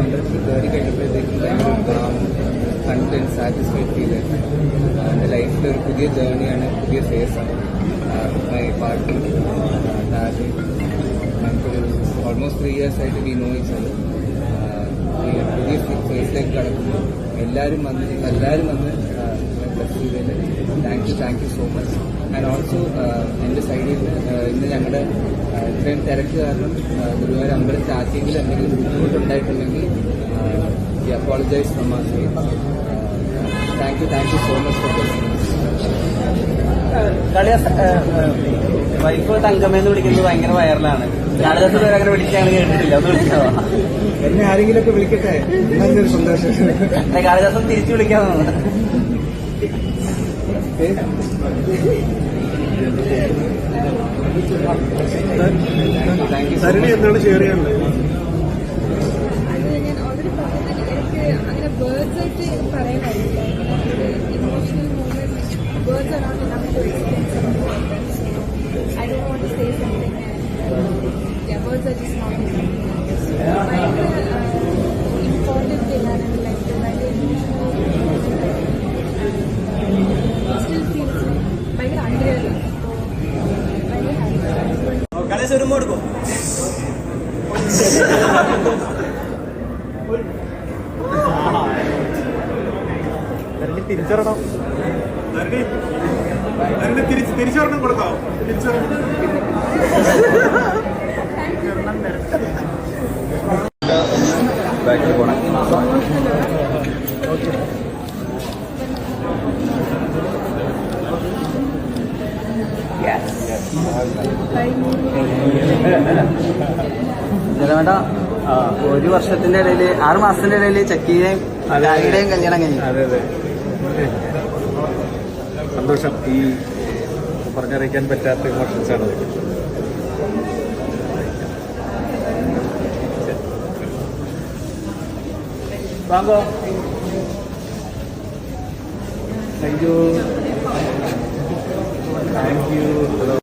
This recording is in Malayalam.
ആ ഗുരുവായൂർ അമ്പലത്തിൽ കയറി കഴിഞ്ഞപ്പോഴത്തേക്കും ഭയങ്കര കണ്ടന്റ് സാറ്റിസ്ഫൈഡ് ഫീൽ എൻ്റെ ലൈഫിൽ ഒരു പുതിയ ജേർണിയാണ് പുതിയ ഫേസാണ് മൈ പാർട്ടി താജ് നമുക്കൊരു ഓൾമോസ്റ്റ് ത്രീ ഇയേഴ്സ് ആയിട്ട് വി നോ ഇച്ച് അത് പുതിയ ഫേസിലേക്ക് കടക്കുമ്പോൾ എല്ലാവരും വന്ന് എല്ലാവരും വന്ന് ബ്ലസ് ചെയ്തതിൽ thank you thank you so much and also എന്റെ സൈഡിൽ നിന്ന് ഇന്ന് ഞങ്ങളുടെ ആ, ഇത്രയും തിരക്ക് കാരണം ഗുരുവായൂർ അമ്പലത്തിൽ ആർക്കെങ്കിലും എന്തെങ്കിലും ബുദ്ധിമുട്ടുണ്ടായിട്ടുണ്ടെങ്കിൽ ഈ apologise from side thank you thank you so much for കളിയ wife തങ്കമ്മേന്ന് വിളിക്കുന്നത് ഭയങ്കര വൈറലാണ്. പേര് അങ്ങനെ വിളിക്കാൻ കേട്ടിട്ടില്ല. ഒന്ന് വിളിക്കാവോ എന്നെ ആരെങ്കിലുമൊക്കെ വിളിക്കട്ടെ? നല്ലൊരു സന്തോഷം. കാളിദാസം തിരിച്ചു വിളിക്കാമെന്നാണ് സരണി എന്താണ് ഷെയർ ചെയ്യാനുള്ളത്? അങ്ങനെ വേർഡ്സ് ആയിട്ട് പറയാനായില്ല ഇമോഷണൽ മൂമെന്റ് വേർഡ്സ് ആണ് not enough I don't want say something words are not ഭയങ്കര ഇമ്പോർട്ടന്റ് ചെയ്യാണ് ലൈഫ് ഭയങ്കര ഇമോഷണൽ സ്റ്റിൽ ഫീൽസ് ഭയങ്കര അൺറിയലാണ് ഭയങ്കര ഒരു കൊടുക്കും? സരണി തിരിച്ചറിയണം. തിരിച്ച് തിരിച്ചറിഞ്ഞം കൊടുക്കാവോ തിരിച്ചറിഞ്ഞം ബാക്കിൽ പോകണം ഒരു വർഷത്തിന്റെ ഇടയിൽ ആറ് മാസത്തിന്റെ ഇടയിൽ ചക്കിയുടെയും രാഗിയുടെയും കല്യാണം കഴിഞ്ഞു. അതെ അതെ. സന്തോഷം. ഈ പറഞ്ഞറിയിക്കാൻ പറ്റാത്ത ഇമോഷൻസ് ആണ് വാങ്ങോ താങ്ക് യു താങ്ക് യു